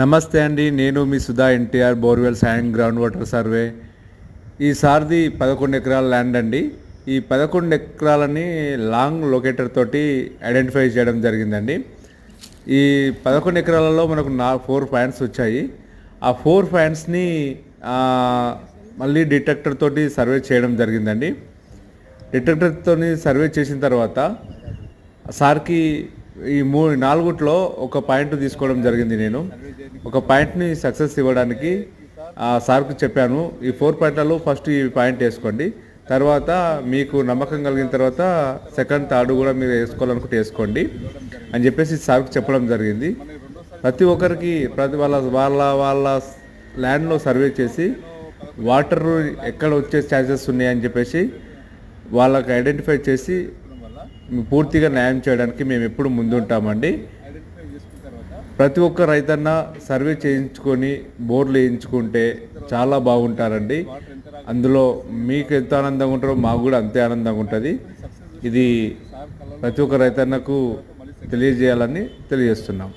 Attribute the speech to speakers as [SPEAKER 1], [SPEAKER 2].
[SPEAKER 1] నమస్తే అండి నేను మీ Sudha NTR borewells and ground water survey ఈసారిది పదకొండు ఎకరాల ల్యాండ్ అండి. ఈ పదకొండు ఎకరాలని లాంగ్ లొకేటర్ తోటి ఐడెంటిఫై చేయడం జరిగిందండి. ఈ పదకొండు ఎకరాలలో మనకు నా ఫోర్ ఫ్యాన్స్ వచ్చాయి. ఆ ఫోర్ ఫ్యాన్స్ని మళ్ళీ డిటెక్టర్ తోటి సర్వే చేయడం జరిగిందండి. డిటెక్టర్తో సర్వే చేసిన తర్వాత సార్కి ఈ మూ నాలుగుట్లో ఒక పాయింట్ తీసుకోవడం జరిగింది నేను. ఒక పాయింట్ని సక్సెస్ ఇవ్వడానికి ఆ చెప్పాను ఈ ఫోర్ పాయింట్లలో ఫస్ట్ ఈ పాయింట్ వేసుకోండి. తర్వాత మీకు నమ్మకం కలిగిన తర్వాత సెకండ్ థర్డ్ కూడా మీరు వేసుకోవాలనుకుంటే వేసుకోండి అని చెప్పేసి సార్కు చెప్పడం జరిగింది. ప్రతి ఒక్కరికి ప్రతి వాళ్ళ వాళ్ళ వాళ్ళ ల్యాండ్లో సర్వే చేసి వాటర్ ఎక్కడ వచ్చే ఛాన్సెస్ ఉన్నాయని చెప్పేసి వాళ్ళకి ఐడెంటిఫై చేసి పూర్తిగా న్యాయం చేయడానికి మేము ఎప్పుడు ముందుంటామండి. ప్రతి ఒక్క రైతన్న సర్వే చేయించుకొని బోర్లు వేయించుకుంటే చాలా బాగుంటారండి. అందులో మీకు ఎంత ఆనందంగా ఉంటారో మాకు కూడా అంతే ఆనందంగా ఉంటుంది. ఇది ప్రతి ఒక్క రైతన్నకు తెలియజేయాలని తెలియజేస్తున్నాం.